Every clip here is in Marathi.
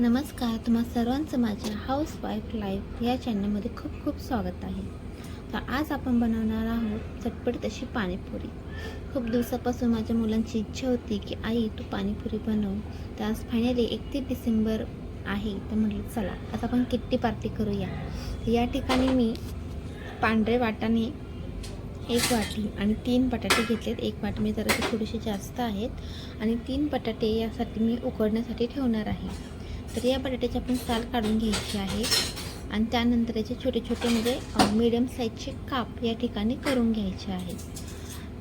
नमस्कार तुम्हा सर्वांचं माझ्या हाऊस वाईफ लाईफ या चॅनलमध्ये खूप खूप स्वागत आहे. तर आज आपण बनवणार आहोत चटपट तशी पाणीपुरी. खूप दिवसापासून माझ्या मुलांची इच्छा होती की आई तू पाणीपुरी बनव. तर आज फायनली एकतीस डिसेंबर आहे तर म्हटलं चला आता आपण किट्टी पार्टी करूया. या ठिकाणी मी पांढरे वाटाणे एक वाटी आणि तीन बटाटे घेतलेत. एक वाटी मी जरा थोडेसे जास्त आहेत आणि तीन बटाटे यासाठी मी उकडण्यासाठी ठेवणार आहे. तर या बटाट्याची आपण साल काढून घ्यायची आहे. आणि त्यानंतर याचे छोटे छोटे म्हणजे मिडियम साईजचे काप या ठिकाणी करून घ्यायचे आहे.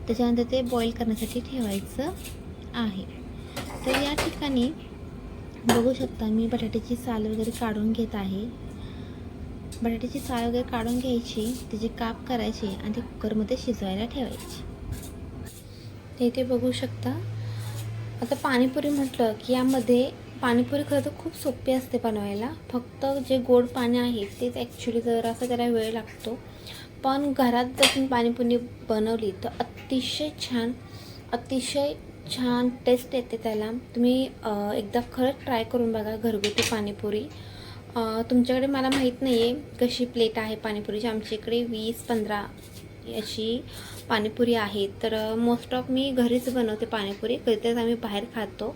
त्याच्यानंतर ते बॉईल करण्यासाठी ठेवायचं आहे. तर या ठिकाणी बघू शकता मी बटाट्याची साल वगैरे काढून घेत आहे. बटाट्याची साल वगैरे काढून घ्यायची त्याचे काप करायचे आणि ते कुकरमध्ये शिजवायला ठेवायचे. ते इथे बघू शकता आता पाणीपुरी म्हटलं की यामध्ये पाणीपुरी खरं तर खूप सोपी असते बनवायला. फक्त जे गोड पाणी आहे तेच ॲक्च्युली जरासा त्याला वेळ लागतो. पण घरात जर तुम्ही पाणीपुरी बनवली तर अतिशय छान अतिशय छान टेस्ट येते त्याला. तुम्ही एकदा खरंच ट्राय करून बघा घरगुती पाणीपुरी. तुमच्याकडे मला माहीत नाही आहे कशी प्लेट आहे पाणीपुरीची. आमच्या इकडे वीस पंधरा अशी पाणीपुरी आहे. तर मोस्ट ऑफ मी घरीच बनवते पाणीपुरी. कधीतरी आम्ही बाहेर खातो.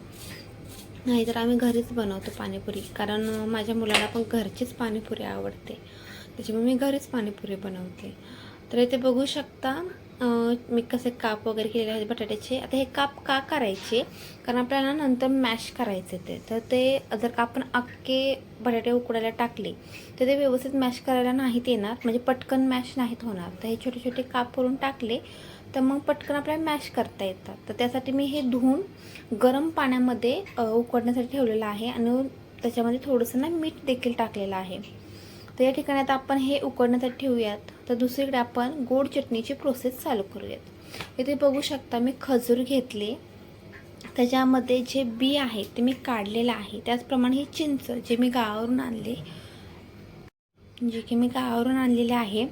नाहीतर आम्ही घरीच बनवतो पाणीपुरी. कारण माझ्या मुलाला पण घरचीच पाणीपुरी आवडते. त्याच्यामुळे मी घरीच पाणीपुरी बनवते. तर इथे बघू शकता मी कसे काप वगैरे केलेले आहेत बटाट्याचे. आता हे काप का करायचे? कारण आपल्याला नंतर मॅश करायचे ते. तर ते जर का आपण अख्खे बटाटे उकडायला टाकले तर ते व्यवस्थित मॅश करायला नाहीत येणार. म्हणजे पटकन मॅश नाहीत होणार. तर हे छोटे छोटे काप करून टाकले. तर मग पटकन आपल्याला मॅश करता येतात तर त्यासाठी मी हे धुवून गरम पाण्यामध्ये उकडण्यासाठी ठेवलेलं आहे आणि त्याच्यामध्ये थोडंसं ना मीठ देखील टाकलेलं आहे. तर या ठिकाणी आता आपण हे उकडण्यासाठी ठेवूयात. तर दुसरीकडे आपण गोड चटणीची प्रोसेस चालू करूयात. इथे बघू शकता मी खजूर घेतले. त्याच्यामध्ये जे बी आहे ते मी काढलेलं आहे. त्याचप्रमाणे हे चिंच जे मी गावावरून आणले जे की मी गावावरून आणलेले आहे.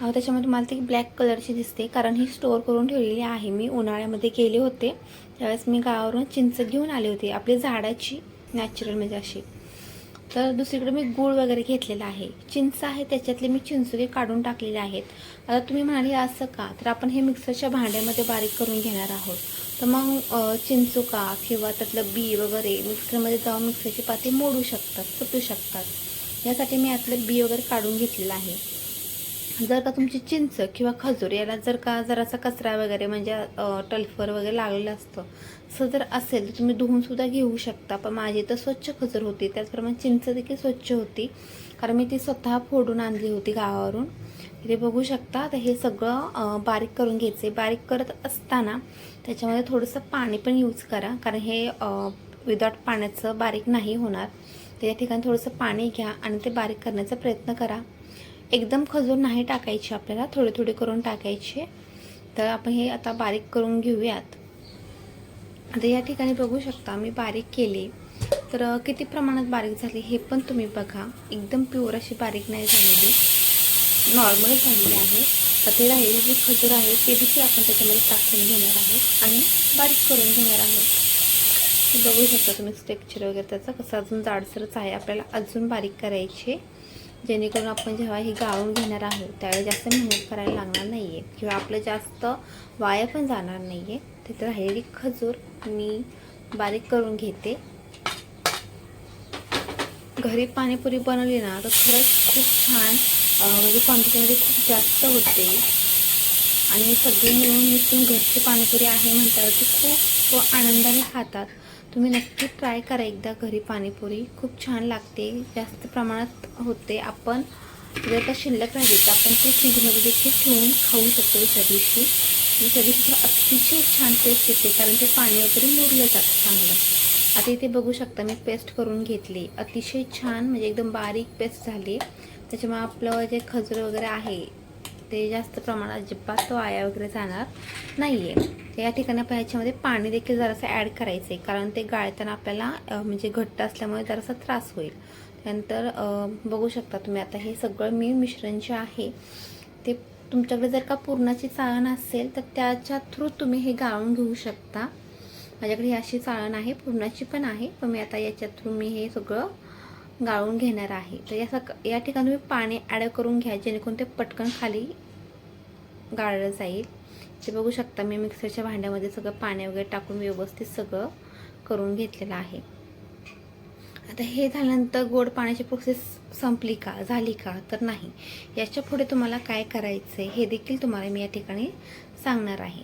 अ, त्याच्यामध्ये मला ती ब्लॅक कलरची दिसते कारण ही स्टोअर करून ठेवलेली आहे. मी उन्हाळ्यामध्ये गेले होते. त्यावेळेस मी गावावरून चिंच घेऊन आले होते. आपली झाडाची नॅचरल म्हणजे अशी. तर दुसरीकडे मी गूळ वगैरे घेतलेला आहे. चिंच आहे त्याच्यातले मी चिंचुके काढून टाकलेले आहेत. आता तुम्ही म्हणाले असं का? तर आपण हे मिक्सरच्या भांड्यामध्ये बारीक करून घेणार आहोत. तर मग चिंचुका किंवा त्यातलं बी वगैरे मिक्सरमध्ये जाऊन मिक्सरची पाती मोडू शकतात फुटू शकतात. यासाठी मी यातलं बी वगैरे काढून घेतलेलं आहे. जर का तुमची चिंच किंवा खजूर याला जर का जरासा कचरा वगैरे म्हणजे टल्फर वगैरे लागलेलं असतं असं जर असेल तर तुम्ही धुवून सुद्धा घेऊ शकता. पण माझी तर स्वच्छ खजूर होती. त्याचप्रमाणे चिंच देखील स्वच्छ होती. कारण मी ती स्वतः फोडून आणली होती गावावरून. इथे बघू शकता. तर हे सगळं बारीक करून घ्यायचे बारीक करत असताना त्याच्यामध्ये थोडंसं पाणी पण यूज करा. कारण हे विदाउट पाण्याचं बारीक नाही होणार. तर या ठिकाणी थोडंसं पाणी घ्या आणि ते बारीक करण्याचा प्रयत्न करा. एकदम खजूर नाही टाकायची आपल्याला थोडे थोडे करून टाकायचे. तर आपण हे आता बारीक करून घेऊयात. आता या ठिकाणी बघू शकता मी बारीक केले. तर किती प्रमाणात बारीक झाली हे पण तुम्ही बघा. एकदम प्युअर अशी बारीक नाही झालेली. नॉर्मल झालेली आहे. तर ते राहिलेले जे खजूर आहे ते देखील आपण त्याच्यामध्ये टाकून घेणार आहोत आणि बारीक करून घेणार आहोत. बघू शकता तुम्ही स्टेक्चर वगैरे त्याचा कसं अजून जाडसरच आहे. आपल्याला अजून बारीक करायचे. जेणेकरून आपण जेव्हा ही गाळून घेणार आहोत त्यावेळी जास्त मेहनत करायला लागणार नाही आहे किंवा आपलं जास्त वाया पण जाणार नाही आहे. तिथं राहिलेली खजूर मी बारीक करून घेते. घरी पाणीपुरी बनवली ना तर खरंच खूप छान म्हणजे क्वांटिटीमध्ये खूप जास्त होते. आणि सगळे मिळून मिसळून घरची पाणीपुरी आहे म्हणतात ती खूप आनंदाने खातात. तुम्ही नक्की ट्राय करा एकदा घरी पाणीपुरी. खूप छान लागते. जास्त प्रमाणात होते आपण. जर का शिल्लक राहिली तर आपण ते फ्रीजमध्ये देखील ठेवून खाऊ शकतो दुसऱ्या दिवशी. दुसऱ्या दिवशी अतिशय छान टेस्ट येते कारण ते पाणी वगैरे मुरलं जातं चांगलं. आता इथे बघू शकता मी पेस्ट करून घेतली. अतिशय छान म्हणजे एकदम बारीक पेस्ट झाली. त्याच्यामुळे आपलं जे खजूर वगैरे आहे ते जास्त प्रमाणात अजिबात तो वाया वगैरे जाणार नाही आहे तर या ठिकाणी आपण ह्याच्यामध्ये पाणी देखील जरासं ॲड करायचं आहे कारण ते गाळताना आपल्याला म्हणजे घट्ट असल्यामुळे जरासा त्रास होईल. त्यानंतर बघू शकता तुम्ही आता हे सगळं मी मिश्रण जे आहे ते तुमच्याकडे जर का पूर्णाची चाळण असेल तर त्याच्या थ्रू तुम्ही हे गाळून घेऊ शकता. माझ्याकडे ही अशी चाळण आहे पूर्णाची पण आहे. पण मी आता याच्या थ्रू मी हे सगळं गाळून घेणार आहे. तर या सक या ठिकाणी तुम्ही पाणी ॲड करून घ्या जेणेकरून ते पटकन खाली गाळलं जाईल. ते बघू शकता मी मिक्सरच्या भांड्यामध्ये सगळं पाणी वगैरे टाकून व्यवस्थित सगळं करून घेतलेलं आहे. आता हे झाल्यानंतर गोड पाण्याची प्रोसेस संपली का झाली का? तर नाही. याच्यापुढे तुम्हाला काय करायचं आहे हे देखील तुम्हाला मी या ठिकाणी सांगणार आहे.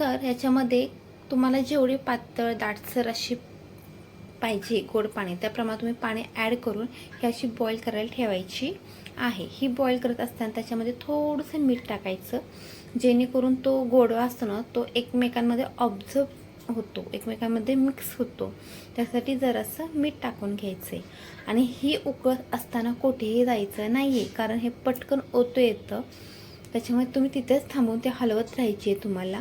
तर याच्यामध्ये तुम्हाला जेवढी पातळ दाटसर अशी पाहिजे गोड पाणी. त्याप्रमाणे तुम्ही पाणी ॲड करून ही अशी बॉईल करायला ठेवायची आहे. ही बॉईल करत असताना त्याच्यामध्ये थोडंसं मीठ टाकायचं जेणेकरून तो गोडवा असतो ना तो एकमेकांमध्ये ऑब्झर्व होतो एकमेकांमध्ये मिक्स होतो. त्यासाठी जरासं मीठ टाकून घ्यायचं आहे आणि ही उकळत असताना कुठेही जायचं नाही आहे कारण हे पटकन ओतो येतं. त्याच्यामुळे तुम्ही तिथेच थांबून ते हलवत राहायची आहे तुम्हाला.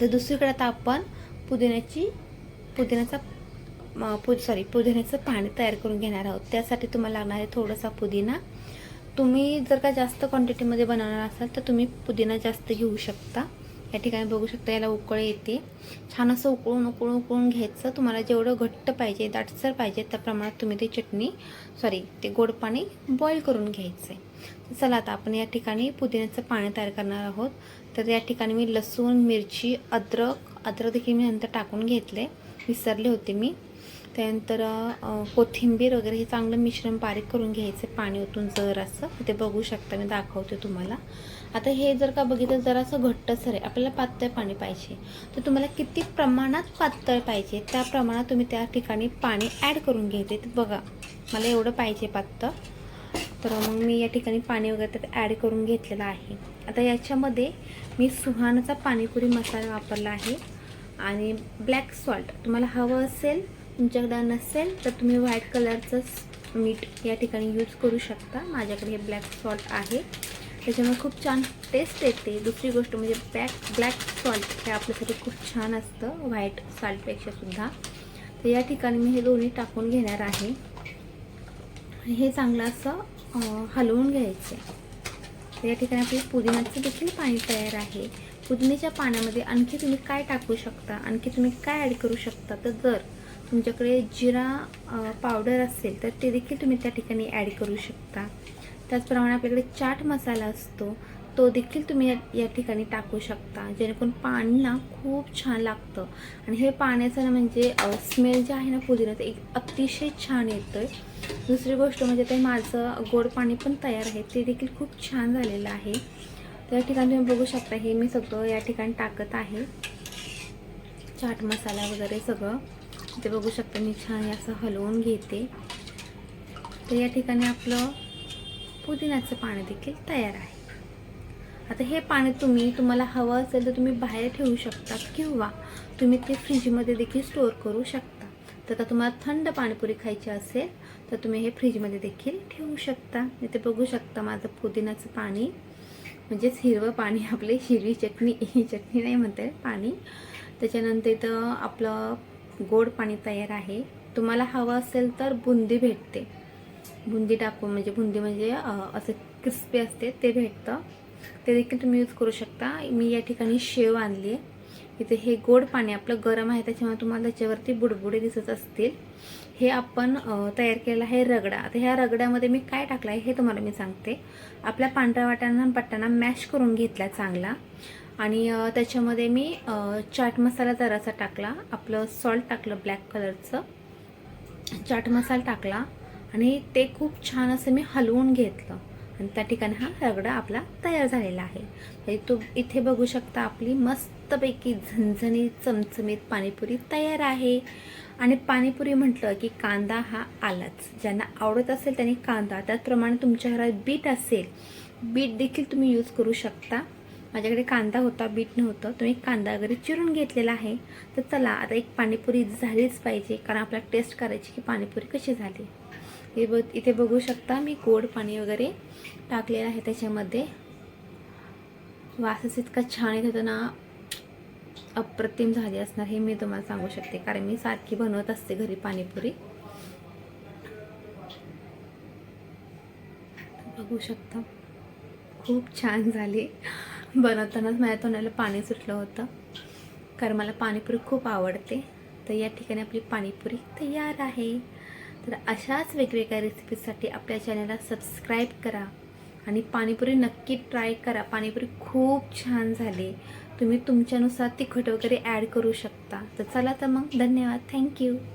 तर दुसरीकडे आता आपण पुदिन्याची पुदिन्याचा पु सॉरी पुदिन्याचं पाणी तयार करून घेणार आहोत. त्यासाठी तुम्हाला लागणार आहे थोडासा पुदिना. तुम्ही जर का जास्त क्वांटिटीमध्ये बनवणार असाल तर तुम्ही पुदिना जास्त घेऊ शकता. या ठिकाणी बघू शकता याला उकळ येते. छान असं उकळून उकळून उकळून घ्यायचं. तुम्हाला जेवढं घट्ट पाहिजे दाटसर पाहिजे त्या प्रमाणात तुम्ही ती चटणी सॉरी ते गोड पाणी बॉईल करून घ्यायचं. आहे चला आता आपण या ठिकाणी पुदिन्याचं पाणी तयार करणार आहोत. तर या ठिकाणी मी लसूण मिरची अद्रक अद्रक देखील मी नंतर टाकून घेतले. विसरले होते मी. त्यानंतर कोथिंबीर वगैरे हे चांगलं मिश्रण बारीक करून घ्यायचं पाणी ओतून जर असं ते बघू शकता मी दाखवते तुम्हाला. आता हे जर का बघितलं जरासं घट्टसर आहे आपल्याला पातळ पाणी पाहिजे. तर तुम्हाला किती प्रमाणात पातळ पाहिजे त्या प्रमाणात तुम्ही त्या ठिकाणी पाणी ॲड करून घ्यायचे ते बघा मला एवढं पाहिजे पातळ. तर मग मी या ठिकाणी पाणी वगैरे त्यात ॲड करून घेतलेलं आहे. आता याच्यामध्ये मी सुहानाचा पाणीपुरी मसाला वापरला आहे. आणि ब्लॅक सॉल्ट तुम्हाला हवं असेल तुमच्याकडे नसेल तर तुम्ही व्हाईट कलरचंच मीठ या ठिकाणी यूज करू शकता. माझ्याकडे हे ब्लॅक सॉल्ट आहे. त्याच्यामुळे खूप छान टेस्ट येते. दुसरी गोष्ट म्हणजे ब्लॅक ब्लॅक सॉल्ट हे आपल्यासाठी खूप छान असतं. व्हाईट सॉल्टपेक्षासुद्धा तर या ठिकाणी मी हे दोन्ही टाकून घेणार आहे. हे चांगलं असं हलवून घ्यायचं आहे. या ठिकाणी आपली पुदिन्याचं देखील पाणी तयार आहे. पुदिन्याच्या पाण्यामध्ये आणखी तुम्ही काय टाकू शकता? आणखी तुम्ही काय ॲड करू शकता? तर जर तुमच्याकडे जिरा पावडर असेल तर ते देखील तुम्ही त्या ठिकाणी ॲड करू शकता. त्याचप्रमाणे आपल्याकडे चाट मसाला असतो तो देखील तुम्ही या ठिकाणी टाकू शकता. जेणेकरून पाणी ना खूप छान लागतं. आणि हे पाण्याचं ना म्हणजे स्मेल जे आहे ना पुदिन्याचं एक अतिशय छान येतं आहे दुसरी गोष्ट म्हणजे ते माझं गोड पाणी पण तयार आहे ते देखील खूप छान झालेलं आहे. त्या ठिकाणी तुम्ही बघू शकता हे मी सगळं या ठिकाणी टाकत आहे. चाट मसाला वगैरे सगळं. ते बघू शकता मी छान असं हलवून घेते. तर या ठिकाणी आपलं पुदिन्याचं पाणी देखील तयार आहे. आता हे पाणी तुम्ही तुम्हाला हवं असेल तर तुम्ही बाहेर ठेवू शकता किंवा तुम्ही ते फ्रीजमध्ये देखील स्टोअर करू शकता. तर का तुम्हाला थंड पाणीपुरी खायची असेल तर तुम्ही हे फ्रीजमध्ये देखील ठेवू शकता. इथे बघू शकता माझं पुदिन्याचं पाणी. म्हणजेच हिरवं पाणी आपले हिरवी चटणी ही चटणी नाही म्हणते पाणी. त्याच्यानंतर इथं आपलं गोड पाणी तयार आहे. तुम्हाला हवं असेल तर बुंदी भेटते. बुंदी टाकून म्हणजे बुंदी म्हणजे असं क्रिस्पी असते ते भेटतं. ते देखील तुम्ही यूज करू शकता. मी या ठिकाणी शेव आणली आहे. इथे हे गोड पाणी आपलं गरम आहे त्याच्यामुळे तुम्हाला त्याच्यावरती बुडबुडे दिसत असतील. हे आपण तयार केलेलं आहे रगडा. आता ह्या रगड्यामध्ये मी काय टाकलं आहे हे तुम्हाला मी सांगते. आपल्या पांढऱ्या वाटाणा पट्ट्यांना मॅश करून घेतला चांगला. आणि त्याच्यामध्ये मी चाट मसाला जरासा टाकला. आपलं सॉल्ट टाकलं ब्लॅक कलरचं चाट मसाला टाकला आणि ते खूप छान असं मी हलवून घेतलं. आणि त्या ठिकाणी हा रगडा आपला तयार झालेला आहे. म्हणजे तो इथे बघू शकता आपली मस्तपैकी झणझणीत चमचमीत पाणीपुरी तयार आहे. आणि पाणीपुरी म्हटलं की कांदा हा आलाच. ज्यांना आवडत असेल त्यांनी कांदा त्याचप्रमाणे तुमच्या घरात बीट असेल बीट देखील तुम्ही यूज करू शकता. माझ्याकडे कांदा होता बीट नव्हतं. तुम्ही कांदा वगैरे चिरून घेतलेला आहे. तर चला आता एक पाणीपुरी झालीच पाहिजे कारण आपल्याला टेस्ट करायची की पाणीपुरी कशी झाली. हे बघ इथे बघू शकता मी गोड पाणी वगैरे टाकलेलं आहे त्याच्यामध्ये. वासच इतका छान येत होता ना. अप्रतिम झाली असणार हे मी तुम्हाला सांगू शकते कारण मी सारखी बनवत असते घरी पाणीपुरी. बघू शकता. खूप छान झाली. बनवतानाच माझ्या तोंडाला पाणी सुटलं होतं. कारण मला पाणीपुरी खूप आवडते. तर या ठिकाणी आपली पाणीपुरी तयार आहे. तर अशाच वेगवेगळ्या रेसिपीसाठी आपल्या चॅनलला सबस्क्राईब करा. आणि पाणीपुरी नक्की ट्राय करा. पाणीपुरी खूप छान झाली. तुम्ही तुमच्यानुसार तिखट वगैरे ॲड करू शकता. तर चला तर मग धन्यवाद. थँक्यू.